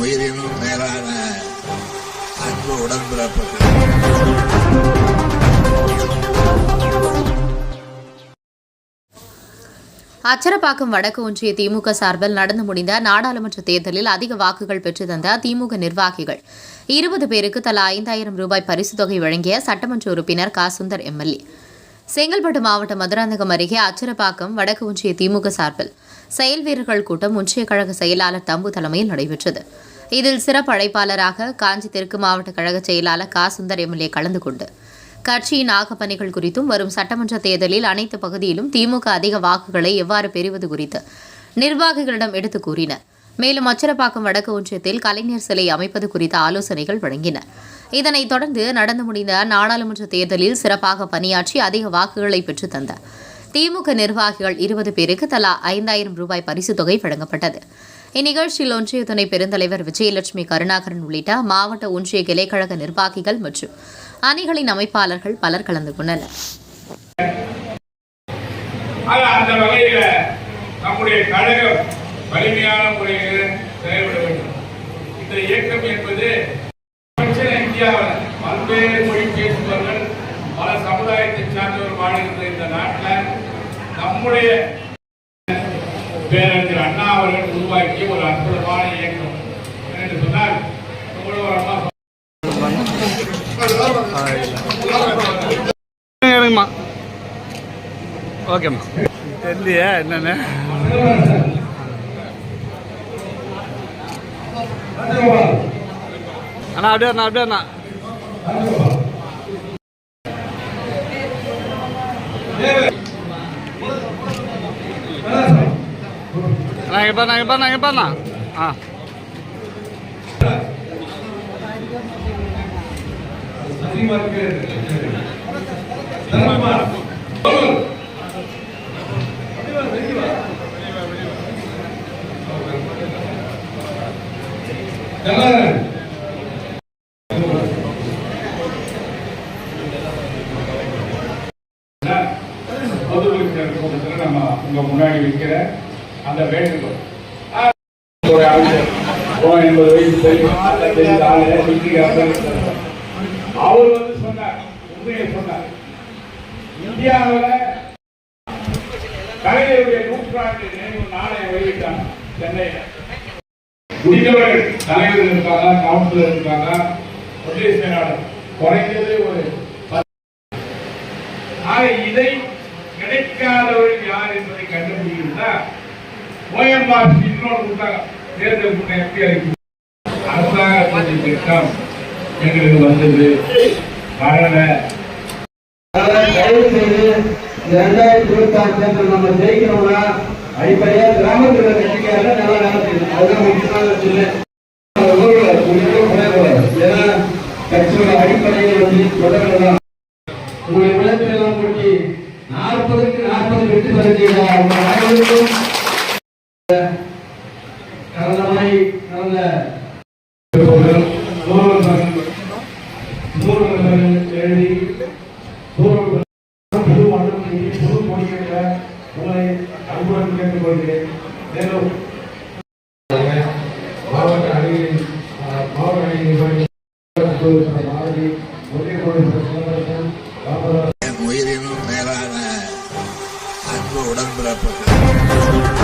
உயிரினும் மேலான அன்பு உடன்பிறப்புகள். அச்சரப்பாக்கம் வடக்கு ஒன்றிய திமுக சார்பில் நடந்து முடிந்த நாடாளுமன்ற தேர்தலில் அதிக வாக்குகள் பெற்று தந்த திமுக நிர்வாகிகள். இருபது பேருக்கு தலா ஐந்தாயிரம் ரூபாய் பரிசுத் தொகை வழங்கிய சட்டமன்ற உறுப்பினர் கா. சுந்தர் எம்எல்ஏ செங்கல்பட்டு மாவட்டம் மதுராந்தகம் அருகே அச்சரப்பாக்கம் வடக்கு ஒன்றிய திமுக சார்பில் செயல் வீரர்கள் கூட்டம் ஒன்றிய கழக செயலாளர் தம்பு தலைமையில் நடைபெற்றது. இதில் சிறப்பு அழைப்பாளராக காஞ்சி தெற்கு மாவட்ட கழக செயலாளர் கா சுந்தர் எம்எல்ஏ கலந்து கொண்டு கட்சியின் ஆக்கப்பணிகள் குறித்தும் வரும் சட்டமன்ற தேர்தலில் அனைத்து பகுதியிலும் திமுக அதிக வாக்குகளை எவ்வாறு பெறுவது குறித்து நிர்வாகிகளிடம் எடுத்து கூறினர். மேலும் அச்சரப்பாக்கம் வடக்கு ஒன்றியத்தில் கலைஞர் சிலை அமைப்பது குறித்த ஆலோசனைகள் வழங்கின. இதனைத் தொடர்ந்து நடந்து முடிந்த நாடாளுமன்ற தேர்தலில் சிறப்பாக பணியாற்றி அதிக வாக்குகளை பெற்றுத் தந்த. திமுக நிர்வாகிகள் இருபது பேருக்கு தலா ஐந்தாயிரம் ரூபாய் பரிசுத் தொகை வழங்கப்பட்டது. இந்நிகழ்ச்சியில் ஒன்றிய துணை பெருந்தலைவர் விஜயலட்சுமி கருணாகரன் உள்ளிட்ட மாவட்ட ஒன்றிய கிளைக்கழக நிர்வாகிகள் மற்றும் அணிகளின் அமைப்பாளர்கள் பலர் கலந்து கொண்டனர். அந்த நம்முடைய கழகம் வலிமையான முறையில் செயல்பட வேண்டும். இந்த இயக்கம் என்பது பல்வேறு மொழி பேசுபவர்கள் பல சமுதாயத்தை சார்ந்தவர் வாழ்கின்ற இந்த நாட்டில் நம்முடைய பேரறிஞர் அண்ணா அவர்கள் உருவாக்கிய ஒரு அற்புதமான இயக்கம். என்று சொன்னால் உங்களுக்கு ஒரு ஓகேம்மா. தெரியலையே என்னன்னு. அண்ணா அப்படியே அண்ணா அப்படியே அண்ணா. அண்ணா இங்கே பாருண்ணா இங்கே பாருண்ணா இங்கே பாருண்ணா ஆ பொதுவுறுப்பினர் கூட்டத்தில் நம்ம உங்க முன்னாடி வைக்கிற அந்த வேண்டுகோள். ஒரு அமைச்சர் எண்பது வயசு தெரியும். ஆளு, அவர் வந்து சொன்னார் உண்மையை சொன்னார். இந்தியாவில் கலைஞருடைய நூற்றாண்டு நினைவு நாணயம் வெளியிட்டாங்க சென்னையில். முடிந்தவர்கள் தலைவர் இருக்காங்க கவுன்சிலர் இருக்காங்க ஒன்றிய செயலாளர். குறைந்தது ஒரு ஆக இதை ஓஎம்ஆர் இன்னொரு கொடுத்தாங்க தேர்தல் முன்ன எப்படி அறிவிப்பு? அரசாங்க திட்டம் எங்களுக்கு வந்தது? வரல. தயவு செய்து ரெண்டாயிரத்தி இருபத்தி ஆறு தேர்தல் நம்ம ஜெயிக்கணும்னா அடிப்படையா கிராமத்தில் இருக்க கட்சிக்காரங்க நல்லா வேலை அதுதான் முக்கியமான சொல்லு ஏன்னா கட்சியோட வந்து தொடரலாம் உங்களுடைய உழைப்பை எல்லாம் கூட்டி நாற்பதுக்கு நாற்பது வெற்றி பெறுகிறீங்க உங்களை அன்புடன் கேட்டுக் கொள்கிறேன். மேலும் உயிரினும் மேலான அன்பு உடன்பிறப்புகள்.